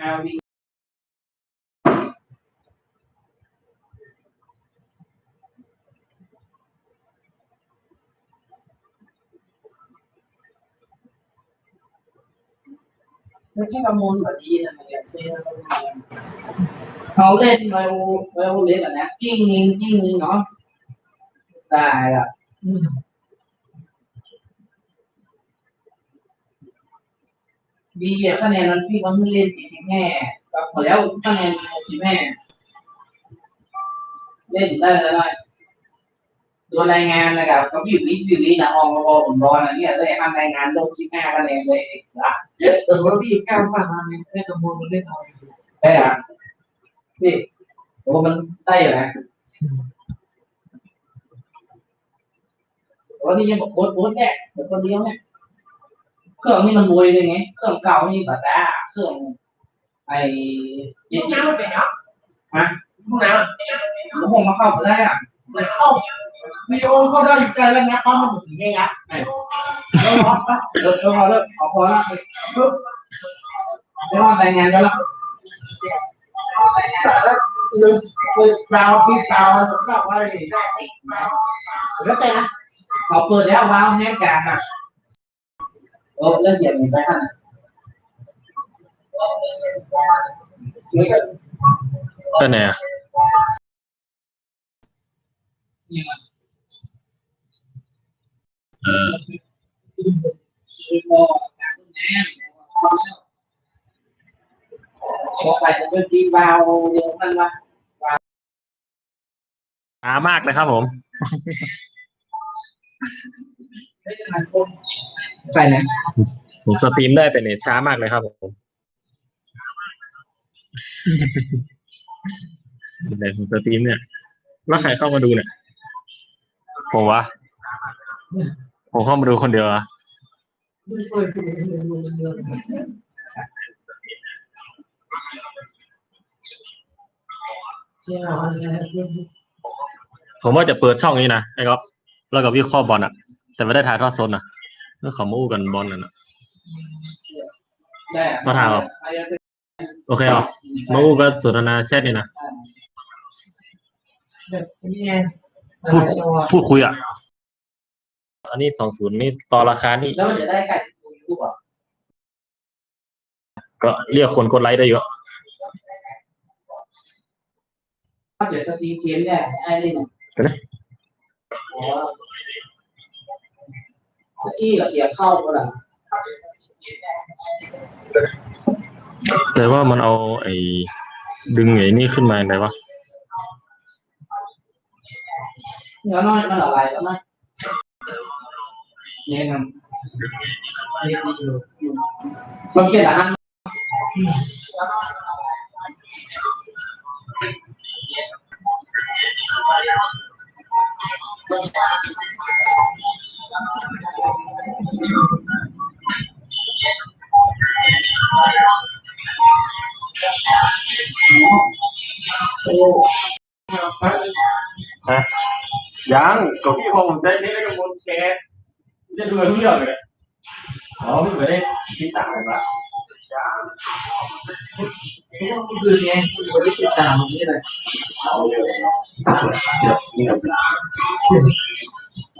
เอาดีไม่ใช่ประมูลแบบนี้นะมันอาเซเขาเล่นเวลเวเล่นแบบนี้กิ้งยิงกิ้งยิงเนาะได้อะ ดีอะคะแนนนั้นพี่ก็ไม่เล่นทีแม่ก็พอแล้วคะแนนทีแม่ เล่นได้แล้วได้โดนรายงานนะครับก็วิววิวิววินะอองกบผมรอนะเนี่ยเลยทำรายงานลงสิบห้าคะแนนเลยสักแต่ว่าพี่ก้าวผ่านมาเนี่ยได้กระมวลมันเล่นเอาอยู่ได้อะนี่โอ้มันได้อยู่นะวันนี้ยังบอกโบ๊ทโบ๊ทแน่เดี๋ยวคนเดียวเนี่ย เครื่องนี่มันรวยเลยไงเครื่องเก่านี่แบบว่าเครื่องไอ้เจ๊ห้องน้ำมันเป็นเนาะห้องน้ำแล้วผมมาเข้าไปได้อะมันเข้าวิดีโอเข้าได้อยู่ไกลแล้วนะปั๊มมันหมดอย่างเงี้ยนะแล้วล็อกปะเออพอแล้วพอพอแล้วไม่ว่ารายงานแล้วล่ะลืมลืมดาวพี่ดาวสำหรับว่าอะไรได้ติดนะแล้วใจนะเขาเปิดแล้วว้าวแน่การอะโอ้ แล้วเสียงไปท่านไปไหนอะนี่มันเออคือพอการแน่พอใครจะเป็นทีว้าวเดียวมันละช้ามากเลยครับผม ใช้งานคนใส่ไหนผมสตรีมได้แต่เน็ตช้ามากเลยครับผมแต่ผมสตรีมเนี่ยว่าใครเข้ามาดูเนี่ยผมวะผมเข้ามาดูคนเดียวอะไม่เคยดูเลยเชื่อผมว่าจะเปิดช่องนี้นะไอ้ก็แล้วก็วิเคราะห์บอลอะ แต่ไม่ได้ถ่ายทอดสดนะเรื่องของมู่กันบอลน่ะนะได้โอเคเหรอมาอู้ก็สนทนาแชทนี่นะแบบนี้ไงพูดพูดคุยอะ อันนี้สองศูนย์นี่ต่อราคานี่แล้วมันจะได้ไก่ยูทูบอะก็เรียกคนกดไลค์ได้เยอะถ้าจะสตรีมเกมได้ไอ้นี่นะ อ๋ออี้กับเสียเข้าก็ละแต่ว่ามันเอาไอ้ดึงไอ้นี่ขึ้นมาไหนวะแล้วน้อยมันอะไรแล้วนะเนี่ยนำมันเกี่ยวกับ อันยังกับพี่พอผมได้นี่แล้วก็บนแชร์จะดูเรื่องเลยอ๋อไม่เคยได้ติดตามเลยปะคือไงคนที่ติดตามนี่เลยนี่ไหนนี่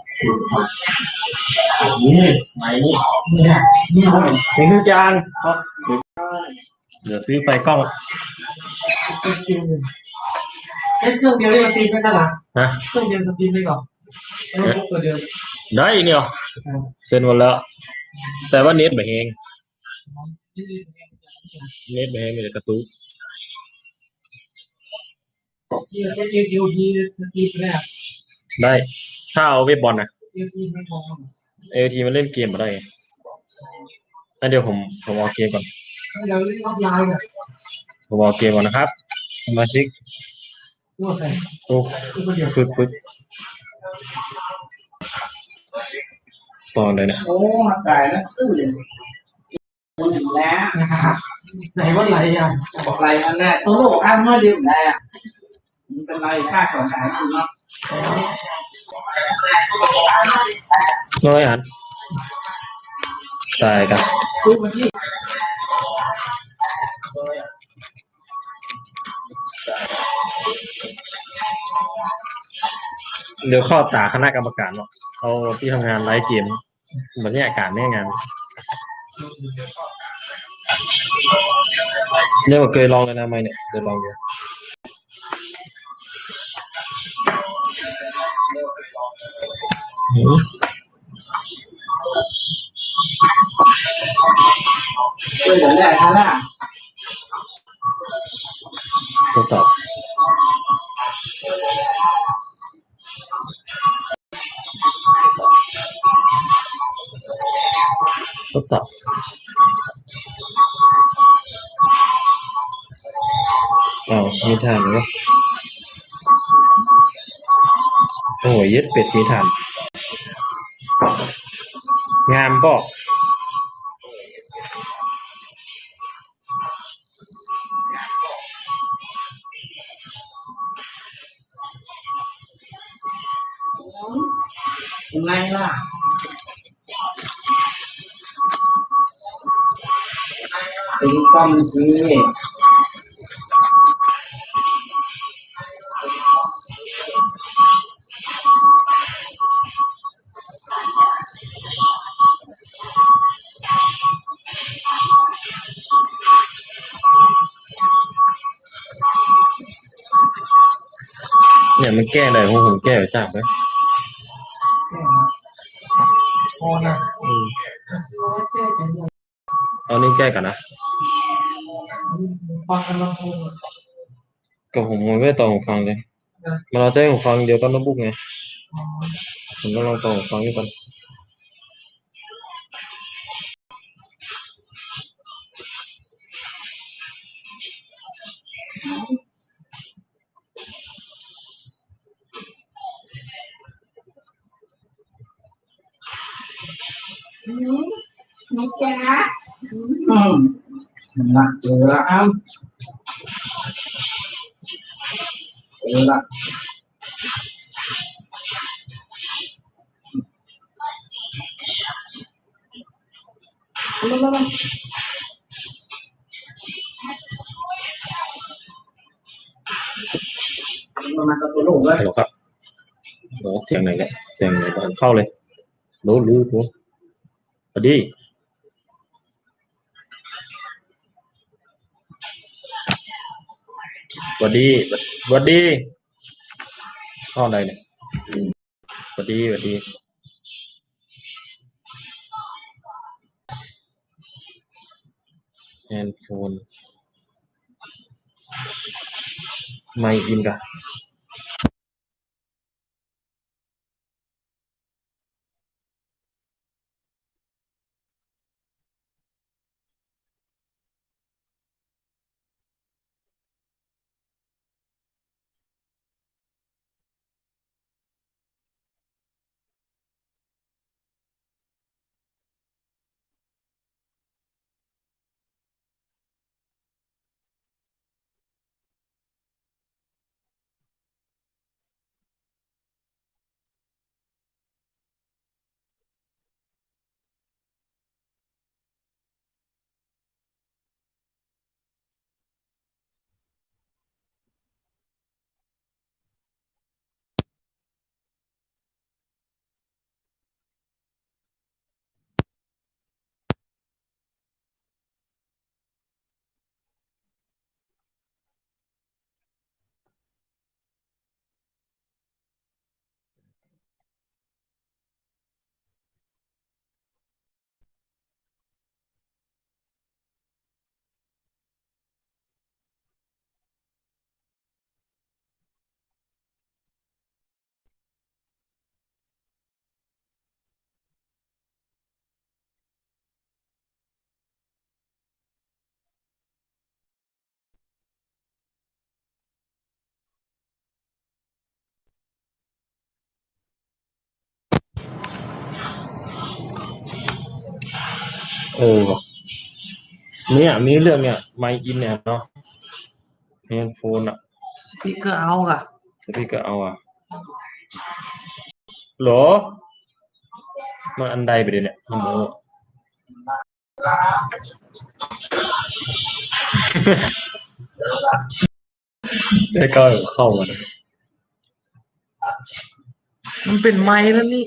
เนี่ยนี่เขาเป็นทุกจานครับเดี๋ยวซื้อไฟกล้องเป็นคิวหนึ่งเอ้เครื่องเดียวนี่มันตีไม่ได้หรอฮะเครื่องเดียวสตรีมได้ก่อนแล้วพวกตัวเดียวได้เนี่ยเซ็นหมดแล้ว แต่ว่าเน็ตไม่แหงเน็ตไม่แหงมีแต่กระตุกที่จะเรียกยูดีสตรีมแรกได้ ถ้าเอาเว็บบอลนะยูดีไม่มองเอทีมันเล่นเกมมาได้ไงงั้นเดี๋ยวผมผมเอาเกมก่อนเราเล่นออฟไลน์เนี่ยผมเอาเกมก่อนนะครับสมาชิกตัวใครโอ้ตัวคนเดียวฝึกฝึกตอนเลยเนี่ยโอ้มาตายแล้วตื้อเลยมันถึงแล้วนะครับไหนว่าไหลอะบอกอะไรมันแน่ตัวโลกอ้างเมื่อเดียวได้อะมันเป็นไรค่าของขายคุณเนาะ น้อยอันตายกันเดี๋ยวข้อตาคณะกรรมการเนาะเอาที่ทำงานไลฟ์เกมบรรยากาศแน่งานเนี่ยเคยลองเลยนะไม่เนี่ยเคยลองอ ช่วยเหลือได้ทั้งนั้นทดสอบทดสอบเอาวมีทานเหรอโอ้ยยึดเป็ดมีทาน งามก็ยังไงล่ะตีกันสิ เนี่ยมันแก้ได้ของผมแก้ไปจากไหมพอนะอืมเอานี่แก้กันนะฟังกันลำโพงกับผมมันไม่ได้ต่อหูฟังเลยมันเราจะให้หูฟังเดียวก็โน้ตบุ๊กไงผมต้องลองต่อหูฟังนี่ก่อน หนักเลืออ้ำเหลือมามามามามากับตัวลูกเลยฮัลโหลครับโหเสียงไหนเนี่ยเสียงไหนบ้างเข้าเลยรู้รู้รู้สวัสดี วัสดีสวัสดีข้าอะไรเนี่ยสวัสดีสวัสดีแอนโฟนไม่อินกะ เออว่ะเนี่ยมีเรื่องเนี่ยไมค์อินเนี่ยเนาะแฮนโฟนอะพี่ก็เอาอะสปีกเกอร์เอาอะโหลมันอันใดไปเดี๋ยวเนี่ยมันโมได้ก้าวเข้ามามันเป็นไม้แล้วนี่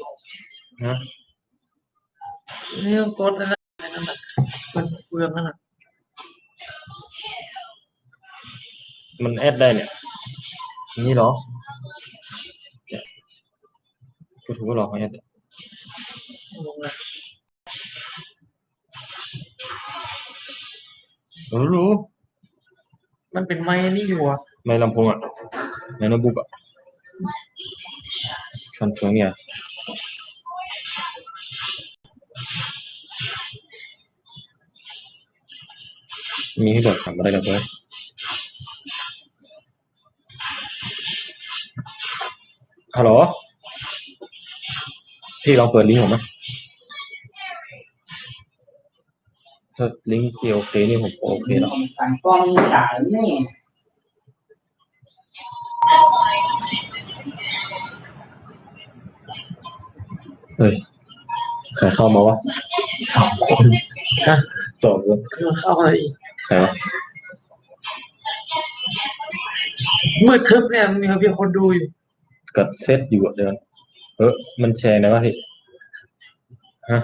นะนี่ต้องกดอันนั้ นอันนั้นน่ะมันเปลืองนั่นน่ะมันแอดได้เนี่ย นี่เหรอเนี่ยก็ถือว่าเราเขาแอดเนี่ยลงเลยรู้รู้มันเป็นไม้นี่อยู่อะไม่ลำโพงอะในโน้ตบุ๊กอะคันเฟืองเนี่ย มีให้โดดขับมาได้กับเพื่อนฮัลโหลพี่ลองเปิดลิงก์ผมไหมถ้าลิงก์ที่โอเคนี่ผมโอเคแล้วสั่งกล้องจ่ายนี่เฮ้ยใครเข้ามาวะสองคนฮะสองคนคือมันเข้าอะไรอีก ใครวะมืดทึบเนี่ยมีเพียงคนดูอยู่กัดเซตอยู่อะเดินเออมันแชร์นะวะพี่ฮะ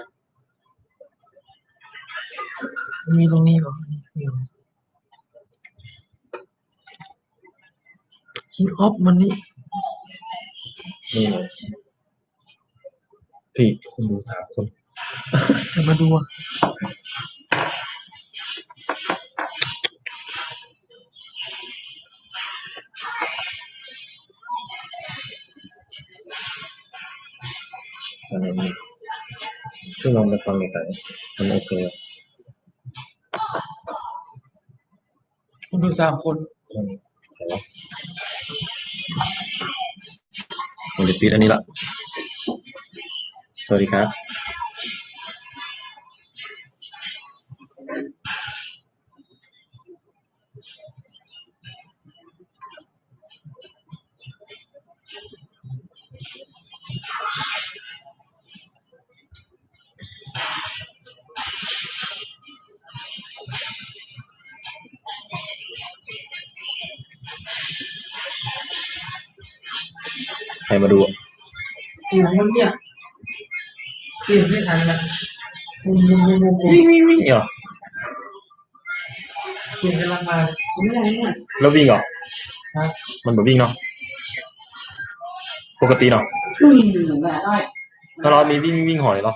มีตรงนี้เหรอมีเหรอฮิปฮอปมันนี่นี่พี่คนดูสามคนจะมาดูอะ อะไรนี่ช่วยลองไปฟังหน่อยแต่มันโอเคอะคนดูสามคนอืมใครวะผมจะปิดอันนี้ละสวัสดีครับ รมาดูอะเสียงมันเนี่ยเสียงไม่ทันนะมุมมุมมุมมุมมุมวิ่งวิ่งวิ่งเหรอเสียงกำลังมาผมไม่ได้เนี่ยแล้ววิ่งเหรอฮะมันแบบวิ่งเนาะปกติเนาะอืมแม่ได้ถ้าเรามีวิ่งวิ่งหอยเหรอ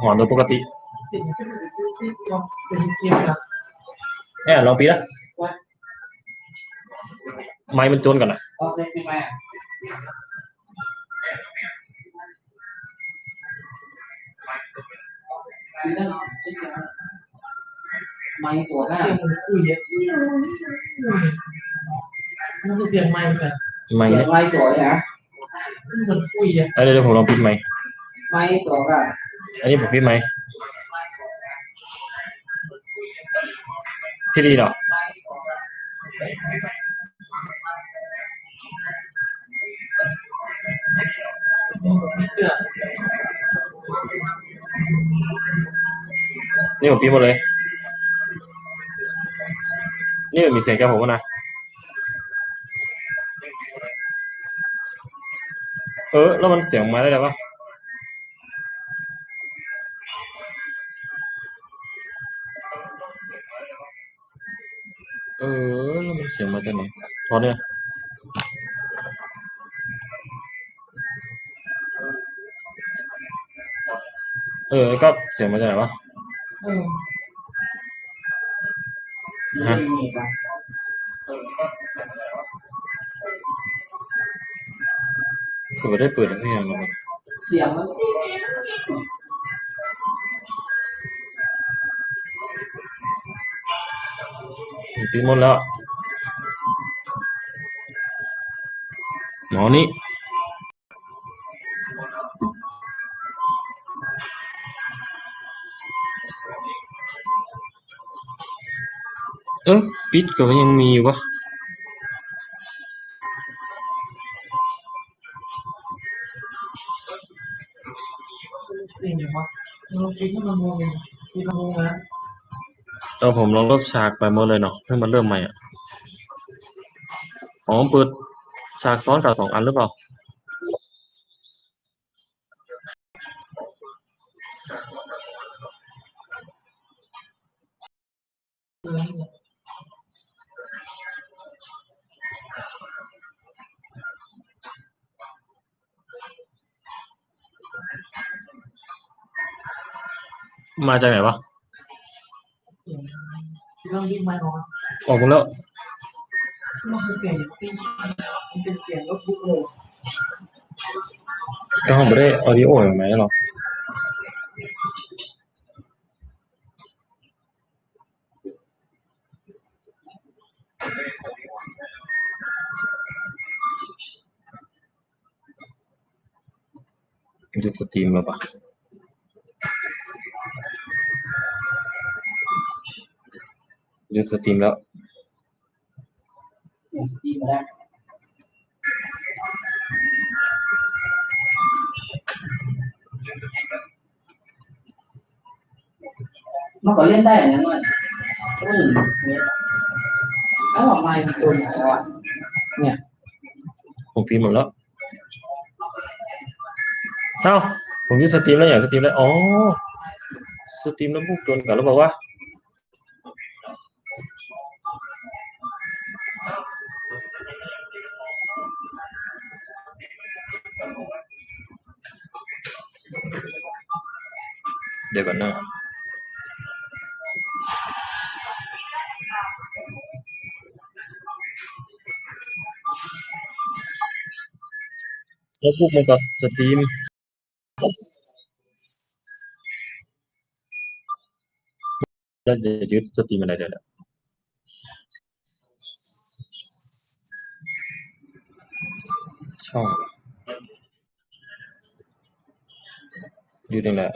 หอนโดยปกติเสียงที่มันที่ที่ลองเป็นเกียร์ครับแอบลองปีละ ไม้มันโจนก่อนนะเอาเซ็ตไปไหมไม่ตัวหน้าเสียงมันคุยอะมันคือเสียงไม้แต่ไม้เสียเนี่ยงไม่ตัวเลยนะมันคุยอะเอ้ยเดี๋ยวผมลองปิดไม้ไม่ตัวก็อันนี้ผมปิดไม้พี่ดีเนาะ นี่ผมปิดหมดเลย นี่มันมีเสียงแค่ผมนะ เออ แล้วมันเสียงมาได้แล้วปะเออ แล้วมันเสียงมาจากไหนพอเนี่ยเออ ก็เสียงมาจากไหนวะ เออนี่ครับเปิดได้เปิดอะไรอย่างเงี้ยเสียงมันปีหมดแล้วหมอนี่ ออปิดก็ยังมีอยู่วะเราคิดว่ามันมองคิดว่ามองนะตอนผมลองลบฉากไปหมดเลยเนาะให้มันเริ่มใหม่อะอ๋อเปิดฉากซ้อนกับสองอันหรือเปล่า มาจากไหนวะคิดว่าวิ่งมาหนอนออกหมดแล้วมันเป็นเสียงที่มันเป็นเสียงรถบุกเลยก็ผมไม่ได้ออดิโออย่างไหมหรอกดูสตรีมแล้วปะ ดูสตรีมแล้วเนี่ยสตรีมมาได้มันก็เล่นได้นะมันอืมเนี่ยแล้วออกมาเป็นตัวไหนแล้วอะผมพิมพ์หมดแล้วเอ้าผมยูสตรีมแล้วอยากสตรีมแล้วอ๋อสตรีมแล้วบุกจนกันแล้วบอกว่า เดี๋ยวก่อนนะแล้วบุกมากับสตรีมแล้วเดี๋ยวยึดสตรีมอะไรเดี๋ยว ยืดนี่แหละ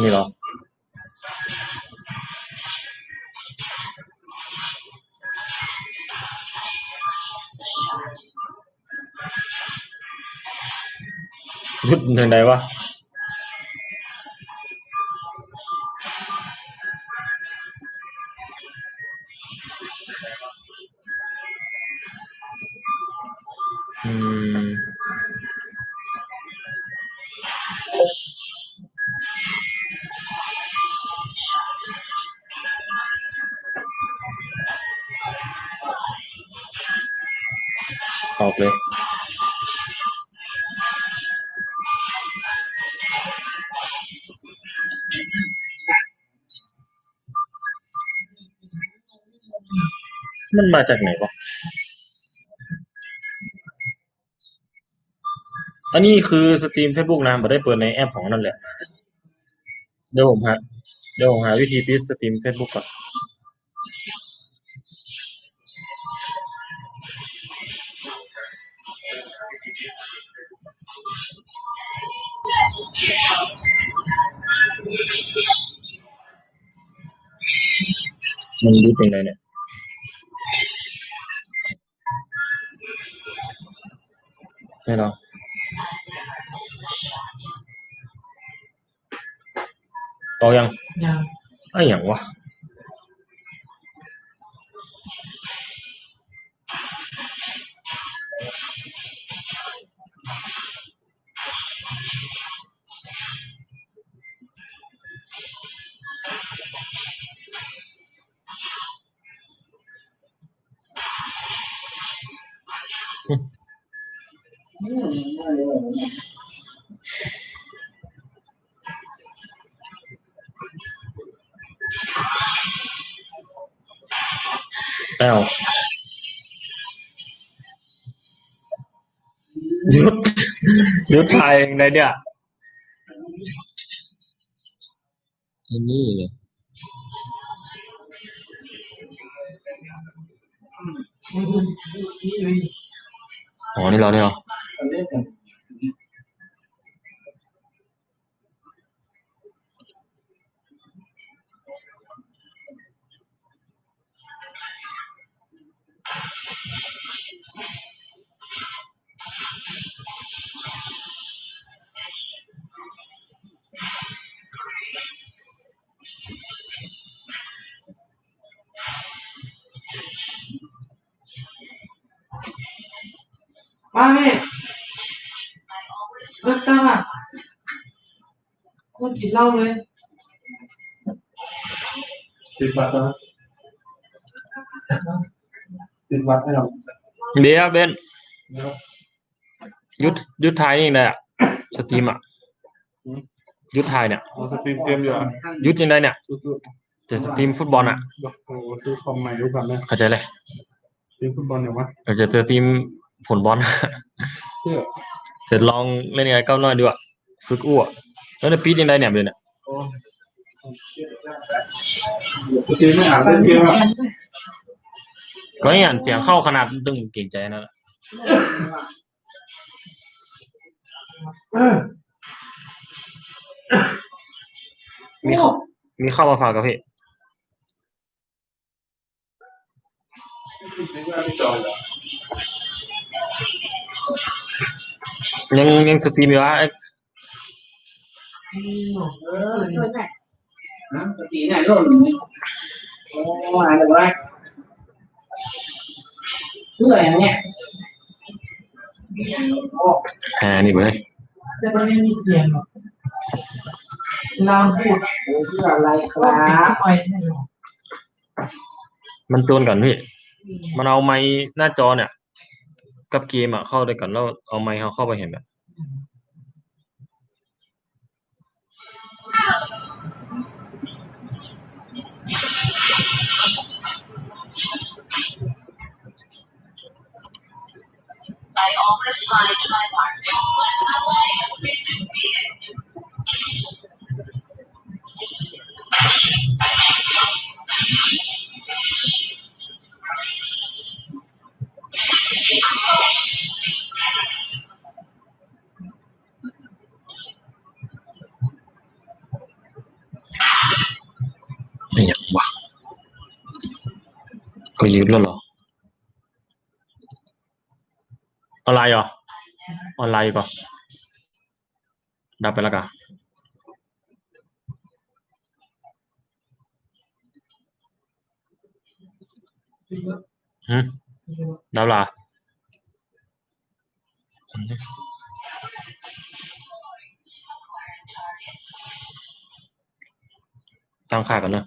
นี่ มันมาจากไหนวะ อันนี้คือสตรีม Facebook นะไม่ได้เปิดในแอปของนั่นแหละ เดี๋ยวผมหาเดี๋ยวผมหาวิธีปิดสตรีม Facebook ก่อนมันรู้เป็นไงเนี่ย ไม่หรอเอ ยุดยุดไทยยังไงเนี่ยอันนี้เลยนี่เลยอ๋อ นี่เราเนี่ยเหรอ เล่นกันมาแม่เลิกตั้งอะคนกินเหล้าเลยติดบัตรนะติดบัตรให้เราเดี๋ยวเบนยุดยุดท้ายนี่เลยอะสตรีมอะยุดท้ายเนี่ยเอาสตรีมเกมอยู่อะยุดยังไงเนี่ยสู้จะสตรีมฟุตบอลอะๆโอ้โหซื้อคอมใหม่ดูก่อนนะเข้าใจเลยสตรีมฟุตบอลเนี่ยวะเราจะสตรีม ผลบอลเพื่อจะลองเล่นยังไงก้าวหน้อยดูอะฝึกอ้วกแล้วในปีดยังไงเนี่ยเบนเนี่ยโอ้สตรีมไม่อ่านเล่นเกมอะก็นี่อ่านเสียงเข้าขนาดดึงเก่งใจนะมีเข้ามีเข้ามาฝากกับพี่ไม่ว่าไม่จอ ยเหรอยังยังสตรีมอยู่วะไอ้เออนะปกติเนี่ยโลดโอ้มาเลยวะเพื่ออย่างเนี้ยโอ้แหมนี่เว้ยแต่มันไม่มีเสียงหรอกเราพูดโอ้เพื่ออะไรครับไปมันโจนกันพี่มันเอาไม้หน้าจอเนี่ย กับเกมอะเข้าด้วยกันแล้วเอาไม้เขาเข้าไปเห็นแบบ I always find my mark. I has been defeated. ไอ้หยังวะก็ยื ดแล้วเหรอออนไลน์เหรอออนไลน์ก่อนดับละตั้งค่ากันเนอะ